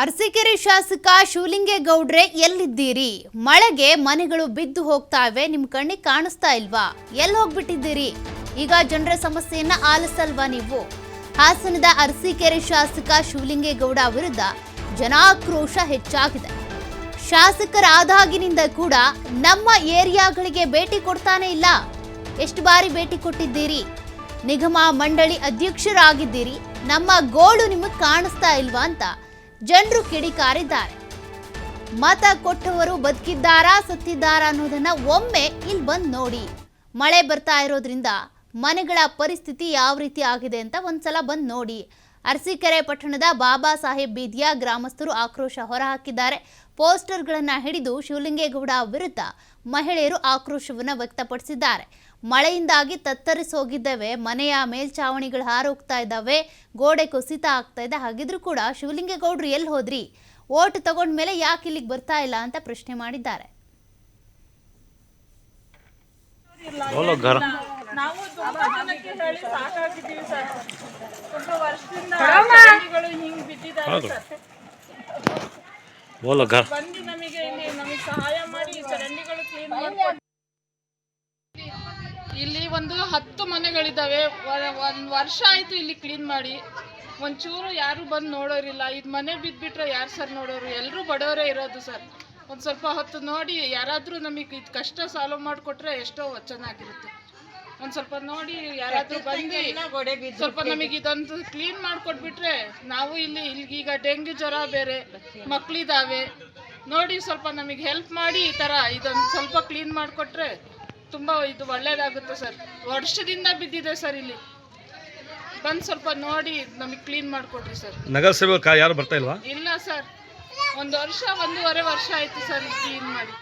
ಅರಸೀಕೆರೆ ಶಾಸಕ ಶಿವಲಿಂಗೇಗೌಡ್ರೆ, ಎಲ್ಲಿದ್ದೀರಿ? ಮಳೆಗೆ ಮನೆಗಳು ಬಿದ್ದು ಹೋಗ್ತಾವೆ, ನಿಮ್ ಕಣ್ಣಿಗೆ ಕಾಣಿಸ್ತಾ ಇಲ್ವಾ? ಎಲ್ಲಿ ಹೋಗ್ಬಿಟ್ಟಿದ್ದೀರಿ? ಈಗ ಜನರ ಸಮಸ್ಯೆಯನ್ನ ಆಲಿಸಲ್ವಾ ನೀವು? ಹಾಸನದ ಅರಸೀಕೆರೆ ಶಾಸಕ ಶಿವಲಿಂಗೇಗೌಡ ವಿರುದ್ಧ ಜನಾಕ್ರೋಶ ಹೆಚ್ಚಾಗಿದೆ. ಶಾಸಕರಾದಾಗಿನಿಂದ ಕೂಡ ನಮ್ಮ ಏರಿಯಾಗಳಿಗೆ ಭೇಟಿ ಕೊಡ್ತಾನೆ ಇಲ್ಲ. ಎಷ್ಟು ಬಾರಿ ಭೇಟಿ ಕೊಟ್ಟಿದ್ದೀರಿ? ನಿಗಮ ಮಂಡಳಿ ಅಧ್ಯಕ್ಷರಾಗಿದ್ದೀರಿ. ನಮ್ಮ ಗೋಳು ನಿಮಗೆ ಕಾಣಿಸ್ತಾ ಇಲ್ವಾ ಅಂತ ಜನರು ಕಿಡಿಕಾರಿದ್ದಾರೆ. ಮತ ಕೊಟ್ಟವರು ಬದುಕಿದ್ದಾರಾ, ಸತ್ತಿದ್ದಾರಾ ಅನ್ನೋದನ್ನ ಒಮ್ಮೆ ಇಲ್ಲಿ ಬಂದು ನೋಡಿ. ಮಳೆ ಬರ್ತಾ ಇರೋದ್ರಿಂದ ಮನೆಗಳ ಪರಿಸ್ಥಿತಿ ಯಾವ ರೀತಿ ಆಗಿದೆ ಅಂತ ಒಂದ್ಸಲ ಬಂದು ನೋಡಿ. ಅರಸೀಕೆರೆ ಪಟ್ಟಣದ ಬಾಬಾ ಸಾಹೇಬ್ ಬೀದಿಯ ಗ್ರಾಮಸ್ಥರು ಆಕ್ರೋಶ ಹೊರಹಾಕಿದ್ದಾರೆ. ಪೋಸ್ಟರ್ಗಳನ್ನು ಹಿಡಿದು ಶಿವಲಿಂಗೇಗೌಡ ವಿರುದ್ಧ ಮಹಿಳೆಯರು ಆಕ್ರೋಶವನ್ನು ವ್ಯಕ್ತಪಡಿಸಿದ್ದಾರೆ. ಮಳೆಯಿಂದಾಗಿ ತತ್ತರಿಸೋಗಿದ್ದಾವೆ, ಮನೆಯ ಮೇಲ್ಚಾವಣಿಗಳು ಹಾರೋಗ್ತಾ ಇದ್ದಾವೆ, ಗೋಡೆ ಕುಸಿತ ಆಗ್ತಾ ಇದೆ, ಹಾಗಿದ್ರೂ ಕೂಡ ಶಿವಲಿಂಗೇಗೌಡರು ಎಲ್ಲಿ ಹೋದ್ರಿ? ಓಟ್ ತಗೊಂಡ್ಮೇಲೆ ಯಾಕೆ ಇಲ್ಲಿಗೆ ಬರ್ತಾ ಇಲ್ಲ ಅಂತ ಪ್ರಶ್ನೆ ಮಾಡಿದ್ದಾರೆ. ನಾವು ಸಾಕಾಗಿದ್ದೀವಿ ಸರ್. ಹೌದು ಬೋಲೋ ಇಲ್ಲಿ ಇಲ್ಲಿ ಒಂದು ಹತ್ತು ಮನೆಗಳಿದ್ದಾವೆ. ಒಂದು ವರ್ಷ ಆಯ್ತು ಇಲ್ಲಿ ಕ್ಲೀನ್ ಮಾಡಿ. ಒಂಚೂರು ಯಾರು ಬಂದು ನೋಡೋರಿಲ್ಲ. ಇದು ಮನೆ ಬಿದ್ದುಬಿಟ್ರೆ ಯಾರ್ ಸರ್ ನೋಡೋರು? ಎಲ್ಲರೂ ಬಡವರೇ ಇರೋದು ಸರ್ ಒಂದು ಸ್ವಲ್ಪ ಹೊತ್ತು ನೋಡಿ, ಯಾರಾದರೂ ನಮಗೆ ಇದು ಕಷ್ಟ ಸಾಲ್ವ್ ಮಾಡಿಕೊಟ್ರೆ ಎಷ್ಟೋ ಚೆನ್ನಾಗಿರುತ್ತೆ ಒಂದು ಸ್ವಲ್ಪ ನೋಡಿ ಯಾರಾದರೂ ಬಂದು ಸ್ವಲ್ಪ ನಮಗೆ ಇದೊಂದು ಕ್ಲೀನ್ ಮಾಡಿಕೊಟ್ಬಿಟ್ರೆ ನಾವು ಇಲ್ಲಿ ಇಲ್ಲಿಗೀಗ ಡೆಂಗ್ಯೂ ಜ್ವರ ಬೇರೆ ಮಕ್ಕಳಿದ್ದಾವೆ ನೋಡಿ ಸ್ವಲ್ಪ ನಮಗೆ ಹೆಲ್ಪ್ ಮಾಡಿ ಈ ಥರ ಇದೊಂದು ಸ್ವಲ್ಪ ಕ್ಲೀನ್ ಮಾಡಿಕೊಟ್ರೆ ತುಂಬ ಇದು ಒಳ್ಳೇದಾಗುತ್ತೆ ಸರ್. ವರ್ಷದಿಂದ ಬಿದ್ದಿದೆ ಸರ್ ಇಲ್ಲಿ. ಬಂದು ಸ್ವಲ್ಪ ನೋಡಿ ನಮಗೆ ಕ್ಲೀನ್ ಮಾಡಿಕೊಡ್ರಿ ಸರ್. ನಗರಸಭೆ ಯಾರು ಬರ್ತಾ ಇಲ್ವಾ? ಇಲ್ಲ ಸರ್. ಒಂದು ವರ್ಷ ಒಂದೂವರೆ ವರ್ಷ ಆಯಿತು ಸರ್ ಕ್ಲೀನ್ ಮಾಡಿ.